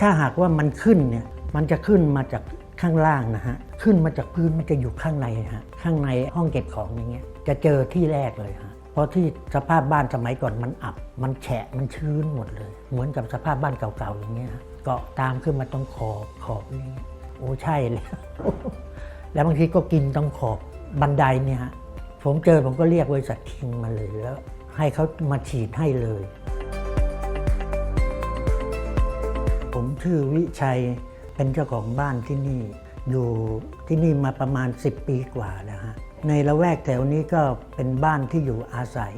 ถ้าหากว่ามันขึ้นเนี่ยมันจะขึ้นมาจากข้างล่างนะฮะขึ้นมาจากพื้นมันจะอยู่ข้างในฮะข้างในห้องเก็บของอย่างเงี้ยจะเจอที่แรกเลยฮะเพราะที่สภาพบ้านสมัยก่อนมันอับ มันแฉะมันชื้นหมดเลย เหมือนกับสภาพบ้านเก่าๆอย่างเงี้ยเกาะตามขึ้นมาตรงขอบขอบนี่โอ้ใช่เลยแล้วบางทีก็กินตรงขอบบันไดเนี่ยฮะผมเจอผมก็เรียกบริษัทคิงมาเลยแล้ว ให้เขามาฉีดให้เลย ผมชื่อวิชัยเป็นเจ้าของบ้านที่นี่ อยู่ที่นี่มาประมาณ 10 ปีกว่าแล้วฮะในละแวกแถวนี้ก็เป็นบ้านที่อยู่อาศัย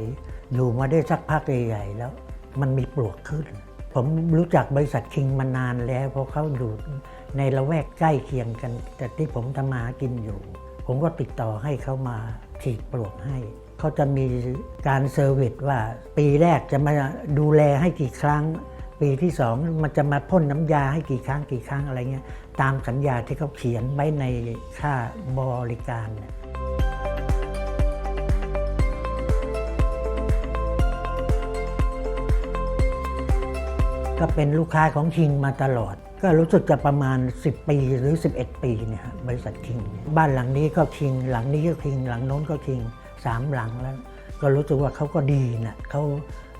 อยู่มาได้สักพักใหญ่ๆแล้ว มันมีปลวกขึ้น ผมรู้จักบริษัทคิงมานานแล้ว เพราะเขาอยู่ในละแวกใกล้เคียงกัน แต่ที่ผมทำมาหากินอยู่ ผมก็ติดต่อให้เขามาฉีดปลวกให้เขาจะมีการเซอร์วิสว่าปีแรกจะมาดูแลให้กี่ครั้ง ปีที่สองมันจะมาพ่นน้ำยาให้กี่ครั้งกี่ครั้งอะไรเงี้ยตามสัญญาที่เขาเขียนไว้ในค่าบริการเนี่ยก็เป็นลูกค้าของคิงมาตลอด ก็รู้สึกจะประมาณ 10 ปีหรือ 11 ปีเนี่ยบริษัทคิง บ้านหลังนี้ก็คิง หลังนี้ก็คิง หลังโน้นก็คิงสามหลังแล้ว ก็รู้สึกว่าเขาก็ดีนะเขา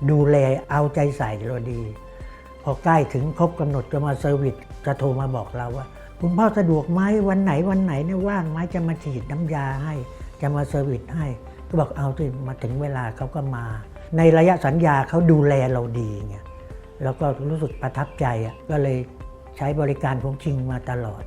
ดูแลเอาใจใส่เราดี พอใกล้ถึงครบกำหนดจะมาเซอร์วิสจะโทรมาบอกเราว่า คุณพ่อสะดวกไหมวันไหนวันไหนเนี่ยว่างไหมจะมาฉีดน้ำยาให้ จะมาเซอร์วิสให้ ก็บอกเอาสิมาถึงเวลาเขาก็มา ในระยะสัญญาเขาดูแลเราดีไงแล้วก็รู้สึกประทับใจอะก็เลยใช้บริการของชิงมาตลอด